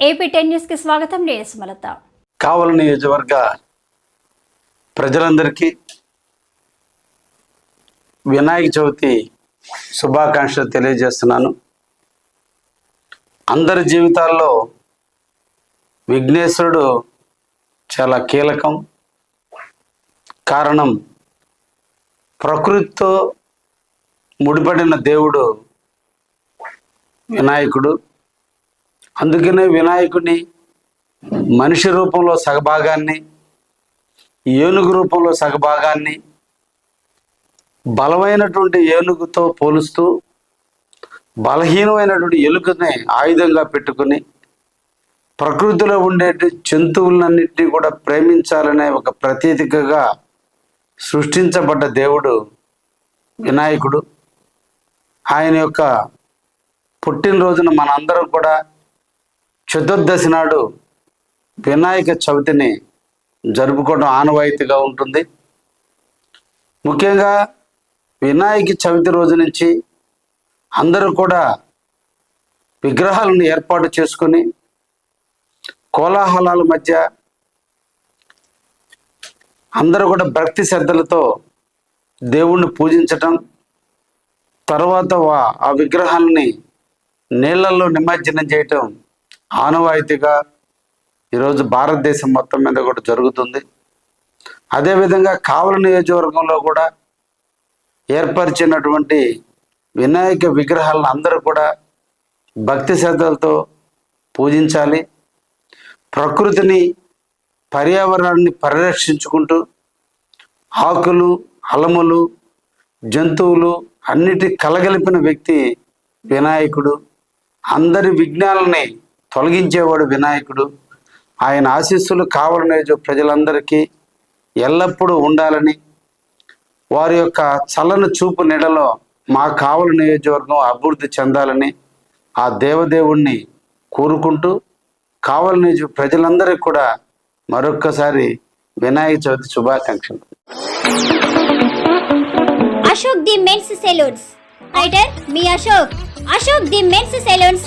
AP ten న్యూస్కి స్వాగతం. నేను సుమలత. కావలి నియోజకవర్గ ప్రజలందరికీ వినాయక చవితి శుభాకాంక్షలు తెలియజేస్తున్నాను. అందరి జీవితాల్లో విఘ్నేశ్వరుడు చాలా కీలకం. కారణం ప్రకృతితో ముడిపడిన దేవుడు వినాయకుడు. అందుకనే వినాయకుడిని మనిషి రూపంలో సగభాగాన్ని ఏనుగు రూపంలో సగభాగాన్ని బలమైనటువంటి ఏనుగుతో పోలుస్తూ బలహీనమైనటువంటి ఎలుకనే ఆయుధంగా పెట్టుకుని ప్రకృతిలో ఉండే జంతువులన్నింటినీ కూడా ప్రేమించాలనే ఒక ప్రతీతికగా సృష్టించబడ్డ దేవుడు వినాయకుడు. ఆయన యొక్క పుట్టినరోజున మనందరం కూడా చతుర్దశి నాడు వినాయక చవితిని జరుపుకోవడం ఆనవాయితీగా ఉంటుంది. ముఖ్యంగా వినాయక చవితి రోజు నుంచి అందరూ కూడా విగ్రహాలను ఏర్పాటు చేసుకొని కోలాహలాల మధ్య అందరూ కూడా భక్తి శ్రద్ధలతో దేవుణ్ణి పూజించటం తర్వాత ఆ విగ్రహాలని నీళ్ళల్లో నిమజ్జనం చేయటం ఆనవాయితీగా ఈరోజు భారతదేశం మొత్తం మీద కూడా జరుగుతుంది. అదేవిధంగా కావల నియోజకవర్గంలో కూడా ఏర్పరిచినటువంటి వినాయక విగ్రహాలను అందరూ కూడా భక్తి శ్రద్ధలతో పూజించాలి. ప్రకృతిని పర్యావరణాన్ని పరిరక్షించుకుంటూ ఆకులు అలములు జంతువులు అన్నిటి కలగలిపిన వ్యక్తి వినాయకుడు. అందరి విఘ్నాలని తొలగించేవాడు వినాయకుడు. ఆయన ఆశీస్సులు కావాలనే ప్రజలందరికీ ఎల్లప్పుడూ ఉండాలని వారి యొక్క చల్లని చూపు నీడలో మా కావలి నియోజకవర్గం అభివృద్ధి చెందాలని ఆ దేవదేవుణ్ణి కోరుకుంటూ కావలి నియోజక ప్రజలందరికీ కూడా మరొక్కసారి వినాయక చవితి శుభాకాంక్షలు. Ashok the men's salons. Writer me Ashok. Ashok the men's salons.